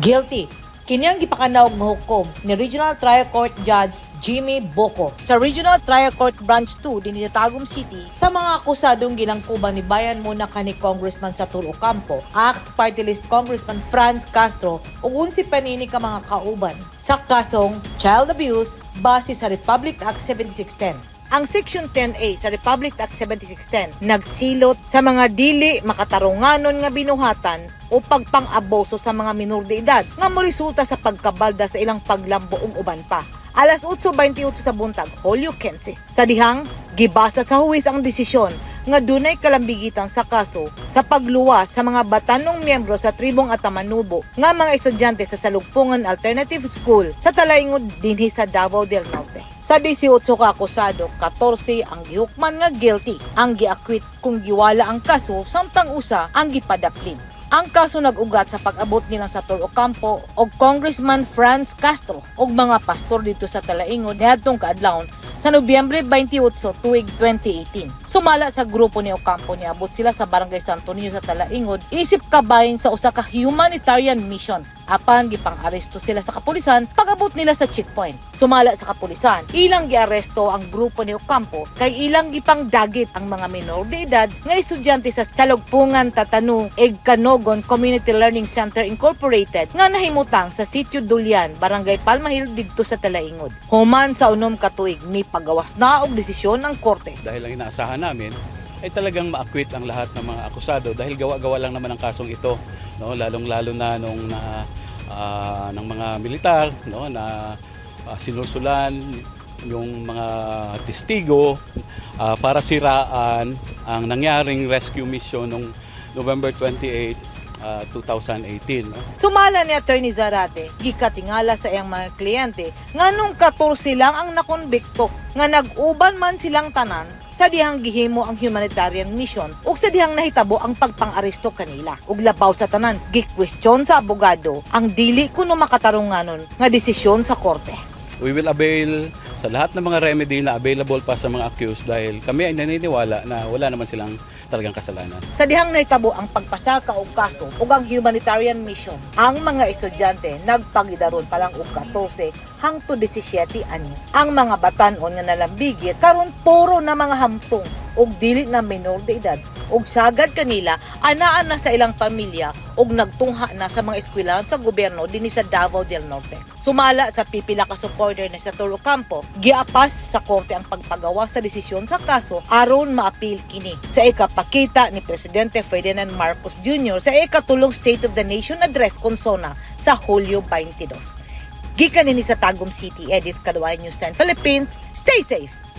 guilty. Kini ang gipakanaog nga hukom ni Regional Trial Court Judge Jimmy Boko sa Regional Trial Court Branch 2 din sa Tagum City sa mga akusadong ginangkuban ni Bayan muna kani Congressman Satur Ocampo, Act Party List Congressman Franz Castro ug unsi panini ka mga kauban sa kasong child abuse base sa Republic Act 7610. Ang Section 10A sa Republic Act 7610 nagsilot sa mga dili makatarunganon nga binuhatan o pagpang-aboso sa mga minor de edad nga moresulta sa pagkabalda sa ilang paglambo ug uban pa. Alas 8.28 sa buntag, Holyo 15. Sa dihang, gibasa sa huwis ang desisyon nga dunay kalambigitan sa kaso sa pagluwas sa mga batanong miyembro sa tribong Atamanubo nga mga estudyante sa Salugpungan Alternative School sa Talaingod dinhi sa Davao del Norte. Sa 18 ka akusado, 14 ang gihukman nga guilty. Ang giakwit kung giwala ang kaso samtang usa ang gipadaplin. Ang kaso nag-ugat sa pag-abot nilang sa Toro Ocampo o Congressman Franz Castro o mga pastor dito sa Talaingod niadtong kaadlawon sa Nobyembre 28 tuig 2018. Sumala sa grupo ni Ocampo niabot sila sa Barangay Santo Niño sa Talaingod isip kabahin sa usa ka humanitarian mission apan gipang-aresto sila sa kapulisan pag-abot nila sa checkpoint. Sumala sa kapulisan, ilang giaresto ang grupo ni Ocampo kay ilang gipang dagit ang mga minor de edad nga estudyante sa Salugpungan Tatanu Eg Canogon Community Learning Center Incorporated nga nahimutang sa Sitio Dulian, Barangay Palmahil didto sa Talaingod. Human sa unom ka tuig ni pagawas na og desisyon ng korte. dahil ang inaasahan namin ay talagang ma-acquit ang lahat ng mga akusado dahil gawa-gawa lang naman ang kasong ito no lalong-lalo na nung na ah, ng mga militar no na ah, sinulsulan yung mga testigo ah, para siraan ang nangyaring rescue mission nung November 28 ah, 2018 no? Sumala ni Attorney Zarate, gikatingala sa iyang mga kliyente nga nung 14 lang ang nakonbikto nga nag-uban man silang tanan sa dihang gihimo ang humanitarian mission ug sa dihang nahitabo ang pagpang-aresto kanila. Ug labaw sa tanan, gi-question sa abogado ang dili kuno makatarunganon nga desisyon sa korte. We will avail sa lahat ng mga remedy na available pa sa mga accused dahil kami ay naniniwala na wala naman silang talagang kasalanan. Sa dihang nahitabo ang pagpasaka og kaso ug ang humanitarian mission, ang mga estudyante nagpagidaron pa lang og 14 hangtod 17 anyos. Ang mga batan-on nga nalambigit karon puro na mga hampong ug dili na minor de edad ug sagad kanila anaan na sa ilang pamilya ug nagtungha na sa mga eskwelahan sa gobyerno dinhi sa Davao del Norte. Sumala sa pipila ka supporter na sa Toro Campo, giapas sa korte ang pagpagawa sa desisyon sa kaso aron maapil kini sa ikapakita ni Presidente Ferdinand Marcos Jr. sa ikatulong State of the Nation address konsona sa Hulyo 22. Gikan ini sa Tagum City, Edith Kaduay News 10 Philippines. Stay safe!